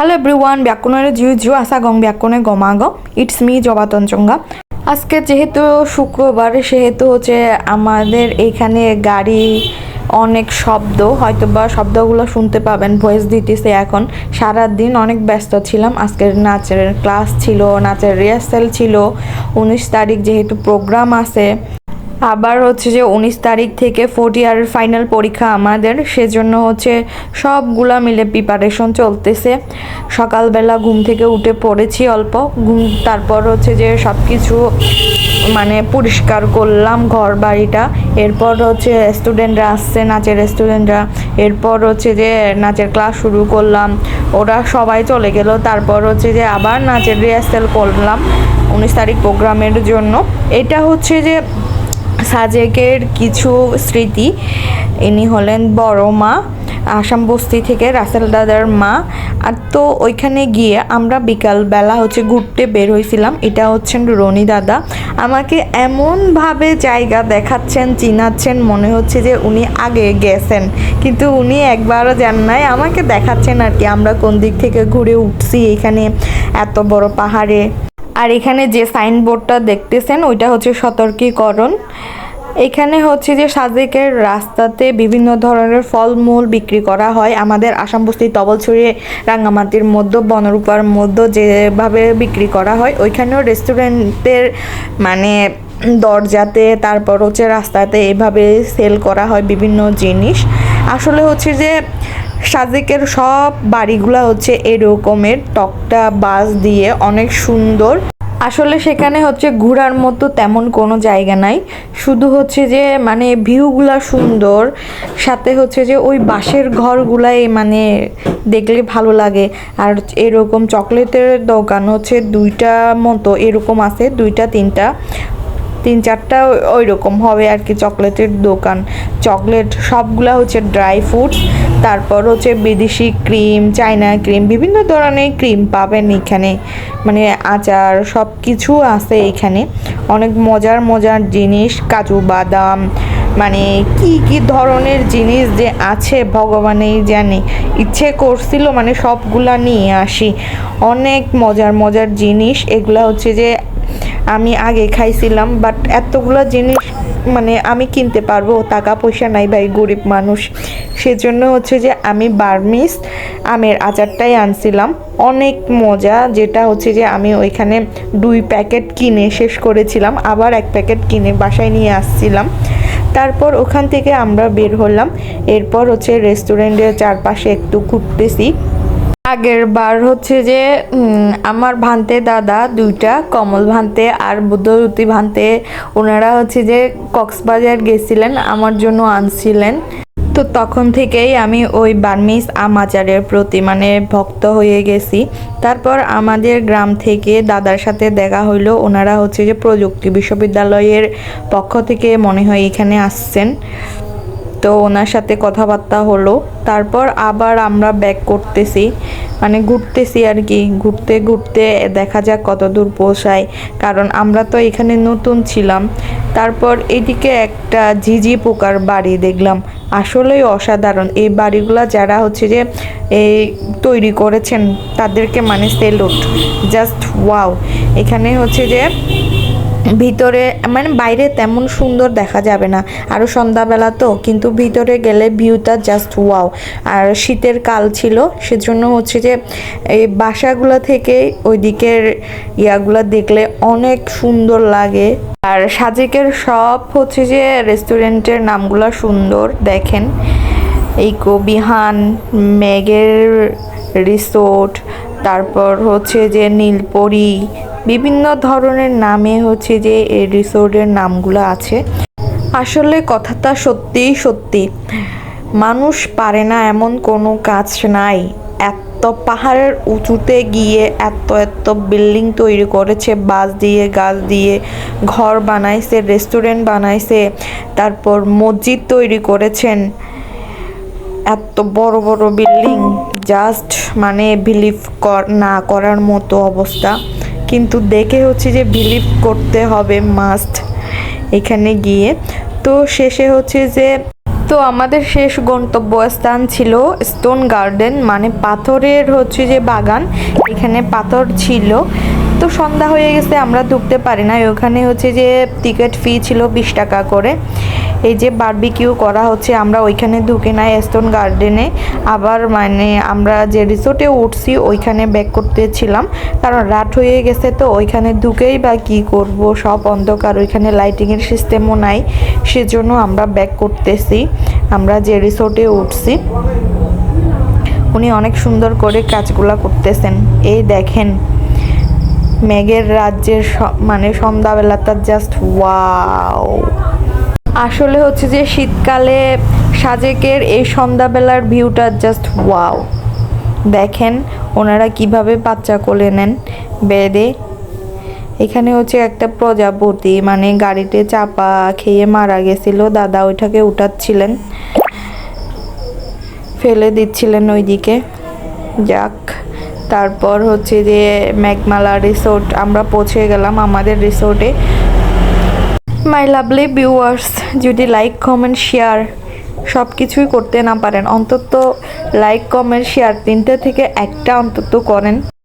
Hello everyone, ব্যাকুণের জিউ জিউ আসা গং ব্যাকুণে গমাগ it's me জবাতঞ্চঙ্গা আজকে যেহেতু শুক্রবার সেহেতু হচ্ছে আমাদের এখানে গাড়ি অনেক শব্দ হয়তো বা শব্দগুলো শুনতে পাবেন ভয়েস দিতেছে এখন। সারা দিন অনেক ব্যস্ত ছিলাম আজকের নাচের ক্লাস ছিল নাচের রিহার্সাল ছিল উনিশ তারিখ যেহেতু প্রোগ্রাম আছে। আবার হচ্ছে যে উনিশ তারিখ থেকে ফোর্থ ইয়ারের ফাইনাল পরীক্ষা আমাদের। সেজন্য হচ্ছে সবগুলা মিলে প্রিপারেশন চলতেছে। সকালবেলা ঘুম থেকে উঠে পড়েছি অল্প। ঘুম, তারপর হচ্ছে যে সব কিছু মানে পরিষ্কার করলাম ঘর বাড়িটা। এরপর হচ্ছে স্টুডেন্টরা আসছে, নাচের স্টুডেন্টরা এরপর হচ্ছে যে নাচের ক্লাস শুরু করলাম। ওরা সবাই চলে গেল। তারপর হচ্ছে যে আবার নাচের রিহার্সাল করলাম উনিশ তারিখ প্রোগ্রামের জন্য। এটা হচ্ছে যে সাজেকের কিছু স্মৃতি। ইনি হলেন বড় মা, আসাম বস্তি থেকে রাসেল দাদার মা। আর তো ওইখানে গিয়ে আমরা বিকালবেলা হচ্ছে ঘুরতে বের হয়েছিলাম। এটা হচ্ছেন রনি দাদা। আমাকে এমনভাবে জায়গা দেখাচ্ছেন, চিনাচ্ছেন, মনে হচ্ছে যে উনি আগে গেছেন। কিন্তু উনি একবারও যান নাই, আমাকে দেখাচ্ছেন আর কি। আমরা কোন দিক থেকে ঘুরে উঠছি, এখানে এত বড় পাহাড়ে। আর এখানে যে সাইনবোর্ডটা দেখতেছেন, ওইটা হচ্ছে সতর্কীকরণ। এখানে হচ্ছে যে সাজেকের রাস্তাতে বিভিন্ন ধরনের ফলমূল বিক্রি করা হয়। আমাদের আসাম বস্তি তবলছড়ি রাঙ্গামাটির মধ্যে, বনরূপার মধ্যে যেভাবে বিক্রি করা হয়, ওইখানেও রেস্টুরেন্টের মানে দরজাতে, তারপর হচ্ছে রাস্তাতে এভাবে সেল করা হয় বিভিন্ন জিনিস। আসলে হচ্ছে যে সাজেকের সব বাড়িগুলা হচ্ছে এরকমের টকটা বাস দিয়ে অনেক সুন্দর। আসলে সেখানে হচ্ছে ঘোরার মতো তেমন কোনো জায়গা নাই। শুধু হচ্ছে যে মানে ভিউগুলা সুন্দর, সাথে হচ্ছে যে ওই বাঁশের ঘরগুলাই মানে দেখলে ভালো লাগে। আর এরকম চকলেটের দোকান হচ্ছে দুইটা মতো, এরকম আছে দুইটা, তিনটা। তিন চারটা ওই রকম হবে আর কি, চকলেটের দোকান। চকলেট সবগুলা হচ্ছে ড্রাই ফ্রুটস তারপর হচ্ছে বিদেশি ক্রিম চায়না ক্রিম বিভিন্ন ধরনের ক্রিম পাবেন এখানে। মানে আচার সব কিছু আছে এখানে। অনেক মজার মজার জিনিস, কাজু বাদাম মানে কি কি ধরনের জিনিস যে আছে, ভগবানেই জানে। ইচ্ছে করছিল মানে সবগুলা নিয়ে আসি। অনেক মজার মজার জিনিস, এগুলা হচ্ছে যে আমি আগে খাইছিলাম বাট এতগুলো জিনিস মানে আমি কিনতে পারব, টাকা পয়সা নাই ভাই, গরিব মানুষ। সেজন্য হচ্ছে যে আমি বার্মিস আমের আচারটাই আনছিলাম। অনেক মজা, যেটা হচ্ছে যে আমি ওইখানে দুই প্যাকেট কিনে শেষ করেছিলাম, আবার এক প্যাকেট কিনে বাসায় নিয়ে আসছিলাম। তারপর ওখান থেকে আমরা বের হলাম। এরপর হচ্ছে রেস্টুরেন্টের চারপাশে একটু ঘুরতেছি। আগের বার হচ্ছে যে আমার ভান্তে দাদা দুইটা, কমল ভান্তে আর বুদ্ধরুতি ভান্তে, ওনারা হচ্ছে যে কক্সবাজার গেছিলেন, আমার জন্য আনছিলেন। তো তখন থেকেই আমি ওই বার্মিস আমাচারের প্রতি মানে ভক্ত হয়ে গেছি। তারপর আমাদের গ্রাম থেকে দাদার সাথে দেখা হইল, ওনারা হচ্ছে যে প্রযুক্তি বিশ্ববিদ্যালয়ের পক্ষ থেকে মনে হয় এখানে আসছেন। তো ওনার সাথে কথাবার্তা হলো। তারপর আবার আমরা ব্যাক করতেছি। মানে ঘুরতেছি আর কি। ঘুরতে ঘুরতে দেখা যাক কত দূর পৌঁছায়। কারণ আমরা তো এখানে নতুন ছিলাম। তারপর এদিকে একটা ঝিঝি পোকার বাড়ি দেখলাম। আসলেই অসাধারণ। এই বাড়িগুলো যারা হচ্ছে যে, এই তৈরি করেছেন, তাদেরকে মানে সেলুট জাস্ট ওয়াও এখানে হচ্ছে যে ভিতরে মানে বাইরে তেমন সুন্দর দেখা যাবে না। আরও সন্ধ্যাবেলা তো, কিন্তু ভিতরে গেলে ভিউটা জাস্ট ওয়াও আর শীতের কাল ছিল, সেজন্য হচ্ছে যে এই বাসাগুলো থেকে ওই দিকের ইয়াগুলো দেখলে অনেক সুন্দর লাগে। আর সাজেকের সব হচ্ছে যে রেস্টুরেন্টের নামগুলো সুন্দর, দেখেন। এই কবিহান মেঘের রিসোর্ট তারপর হচ্ছে যে নীলপরি বিভিন্ন ধরনের নামে হচ্ছে যে এই রিসোর্টের নামগুলো আছে। আসলে কথাটা সত্যিই সত্যি। মানুষ পারে না এমন কোনো কাজ নাই। এত পাহাড়ের উঁচুতে গিয়ে এত এত বিল্ডিং তৈরি করেছে বাঁশ দিয়ে, গাছ দিয়ে, ঘর বানাইছে রেস্টুরেন্ট বানাইছে, তারপর মসজিদ তৈরি করেছেন। এত বড় বড় বিল্ডিং জাস্ট মানে বিলিভ কর, না করার মতো অবস্থা। কিন্তু দেখে হচ্ছে যে বিলিভ করতে হবে মাস্ট এখানে গিয়ে। তো শেষে হচ্ছে যে, তো আমাদের শেষ গন্তব্যস্থান ছিল স্টোন গার্ডেন মানে পাথরের হচ্ছে যে বাগান। এখানে পাথর ছিল। তো সন্ধ্যা হয়ে গেছে, আমরা ঢুকতে পারি না ওখানে হচ্ছে যে টিকিট ফি ছিল বিশ টাকা করে। এই যে বারবিকিউ করা হচ্ছে, আমরা ওইখানে ঢুকে নাই স্টোন গার্ডেনে আবার মানে আমরা যে রিসোর্টে উঠছি, ওইখানে ব্যাক করতেছিলাম কারণ রাত হয়ে গেছে তো, ওইখানে ঢুকেই বা কি করব? সব অন্ধকার, ওইখানে লাইটিংয়ের সিস্টেমও নাই। সেজন্য আমরা ব্যাক করতেছি। আমরা যে রিসোর্টে উঠছি, উনি অনেক সুন্দর করে কাজগুলা করতেছেন। এই দেখেন, মেঘের রাজ্যের মানে সন্ধ্যাবেলাটা জাস্ট ওয়াও আসলে হচ্ছে যে শীতকালে সাজেকের এই সন্ধ্যাবেলার ভিউটা জাস্ট ওয়াও দেখেন ওনারা কীভাবে বাচ্চা কোলে নেন বেদে। এখানে হচ্ছে একটা প্রজাপতি মানে গাড়িতে চাপা খেয়ে মারা গেছিল, দাদা ওইটাকে উঠাচ্ছিলেন। ফেলে দিচ্ছিলেন ওইদিকে। যাক, তারপর হচ্ছে যে মেঘমালা রিসোর্ট আমরা পৌঁছে গেলাম আমাদের রিসোর্টে মাই লাভলি ভিউয়ার্স যদি লাইক কমেন্ট শেয়ার সব কিছুই করতে না পারেন, অন্তত লাইক কমেন্ট শেয়ার তিনটে থেকে একটা অন্তত করেন।